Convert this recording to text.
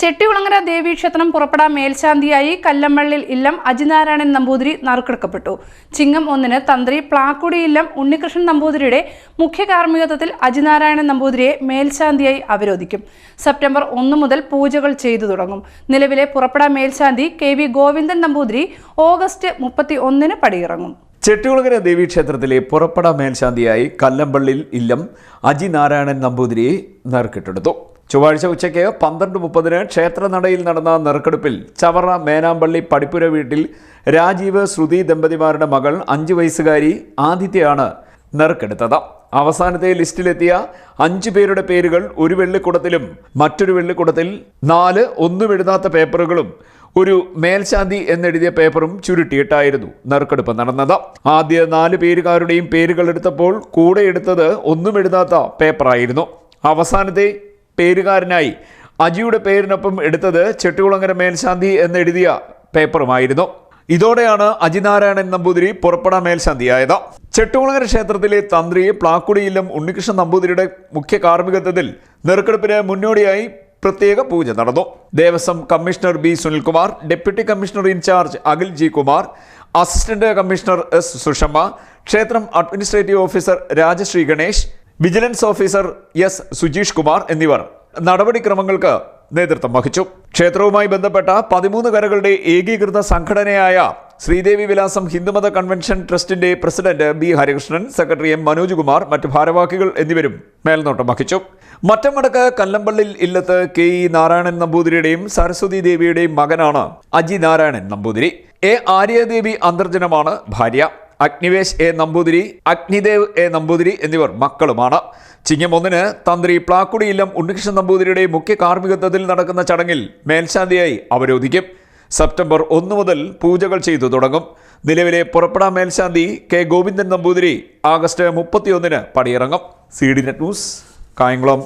ചെട്ടികുളങ്ങര ദേവീക്ഷേത്രം പുറപ്പെടാൻ മേൽശാന്തിയായി കല്ലമ്പള്ളിൽ ഇല്ലം അജിനാരായണൻ നമ്പൂതിരി നറുക്കെടുക്കപ്പെട്ടു. ചിങ്ങം ഒന്നിന് തന്ത്രി പ്ലാക്കുടി ഇല്ലം ഉണ്ണികൃഷ്ണൻ നമ്പൂതിരിയുടെ മുഖ്യ കാർമ്മികത്വത്തിൽ അജിനാരായണൻ നമ്പൂതിരിയെ മേൽശാന്തിയായി അവരോധിക്കും. സെപ്റ്റംബർ ഒന്ന് മുതൽ പൂജകൾ ചെയ്തു തുടങ്ങും. നിലവിലെ പുറപ്പെടാൻ മേൽശാന്തി K V Govindan Namboothiri August മുപ്പത്തി ഒന്നിന് പടിയിറങ്ങും. ചെട്ടികുളങ്ങര ദേവീക്ഷേത്രത്തിലെ പുറപ്പട മേൽശാന്തിയായി കല്ലമ്പള്ളിയിൽ ഇല്ലം അജിനാരായണൻ നമ്പൂതിരിയെ നറുക്കിട്ടെടുത്തു. ചൊവ്വാഴ്ച ഉച്ചയ്ക്ക് പന്ത്രണ്ട് മുപ്പതിന് ക്ഷേത്രനടയിൽ നടന്ന നറുക്കെടുപ്പിൽ ചവറ മേനാമ്പള്ളി പടിപ്പുര വീട്ടിൽ രാജീവ് ശ്രുതി ദമ്പതിമാരുടെ മകൾ അഞ്ച് വയസ്സുകാരി ആദിത്യയാണ് നറുക്കെടുത്തത്. അവസാനത്തെ ലിസ്റ്റിലെത്തിയ അഞ്ചു പേരുടെ പേരുകൾ ഒരു വെള്ളിക്കുടത്തിലും മറ്റൊരു വെള്ളിക്കുടത്തിൽ നാല് ഒന്നും എഴുതാത്ത പേപ്പറുകളും ഒരു മേൽശാന്തി എന്നെഴുതിയ പേപ്പറും ചുരുട്ടിയിട്ടായിരുന്നു നറുക്കെടുപ്പ് നടന്നത്. ആദ്യ നാല് പേരുകാരുടെയും പേരുകൾ എടുത്തപ്പോൾ കൂടെ എടുത്തത് ഒന്നും എഴുതാത്ത പേപ്പറായിരുന്നു. അവസാനത്തെ പേരുകാരനായി. അജിയുടെ പേരിനൊപ്പം എടുത്തത് ചെട്ടികുളങ്ങര മേൽശാന്തി എന്നെഴുതിയ പേപ്പറുമായിരുന്നു. ഇതോടെയാണ് അജിനാരായണൻ നമ്പൂതിരി പുറപ്പെട മേൽശാന്തിയായത്. ചെട്ടുകുളങ്ങര ക്ഷേത്രത്തിലെ തന്ത്രി പ്ലാക്കുടിയിലും ഉണ്ണികൃഷ്ണൻ നമ്പൂതിരിയുടെ മുഖ്യ കാർമ്മികത്വത്തിൽ നെറുക്കെടുപ്പിന് മുന്നോടിയായി പ്രത്യേക പൂജ നടന്നു. Devaswom commissioner B Sunilkumar deputy commissioner in-charge Akhil G Kumar assistant commissioner S Sushama ക്ഷേത്രം administrative officer Rajasree Ganesh vigilance officer S Sujeesh Kumar എന്നിവർ നടപടിക്രമങ്ങൾക്ക് നേതൃത്വം വഹിച്ചു. ക്ഷേത്രവുമായി ബന്ധപ്പെട്ട പതിമൂന്ന് കരകളുടെ ഏകീകൃത സംഘടനയായ ശ്രീദേവി വിലാസം ഹിന്ദുമത കൺവെൻഷൻ ട്രസ്റ്റിന്റെ president B Harikrishnan secretary M Manoj Kumar മറ്റ് ഭാരവാഹികൾ എന്നിവരും മേൽനോട്ടം വഹിച്ചു. മറ്റമടക്ക് കല്ലമ്പള്ളിൽ ഇല്ലത്ത് കെ ഇ നാരായണൻ നമ്പൂതിരിയുടെയും സരസ്വതി ദേവിയുടെയും മകനാണ് അജി നാരായണൻ നമ്പൂതിരി. എ ആര്യദേവി അന്തർജനമാണ് ഭാര്യ. അഗ്നിവേശ് എ നമ്പൂതിരി അഗ്നിദേവ് എ നമ്പൂതിരി എന്നിവർ മക്കളുമാണ്. ചിങ്ങം ഒന്നിന് തന്ത്രി പ്ലാക്കുടി ഇല്ലം ഉണ്ണികൃഷ്ണൻ നമ്പൂതിരിയുടെ മുഖ്യ കാർമ്മികത്വത്തിൽ നടക്കുന്ന ചടങ്ങിൽ മേൽശാന്തിയായി അവരോധിക്കും. സെപ്റ്റംബർ ഒന്ന് മുതൽ പൂജകൾ ചെയ്തു തുടങ്ങും. നിലവിലെ പുറപ്പെടാ മേൽശാന്തി കെ ഗോവിന്ദൻ നമ്പൂതിരി ആഗസ്റ്റ് മുപ്പത്തിയൊന്നിന് പടിയിറങ്ങും. C D net news Kayamkulam.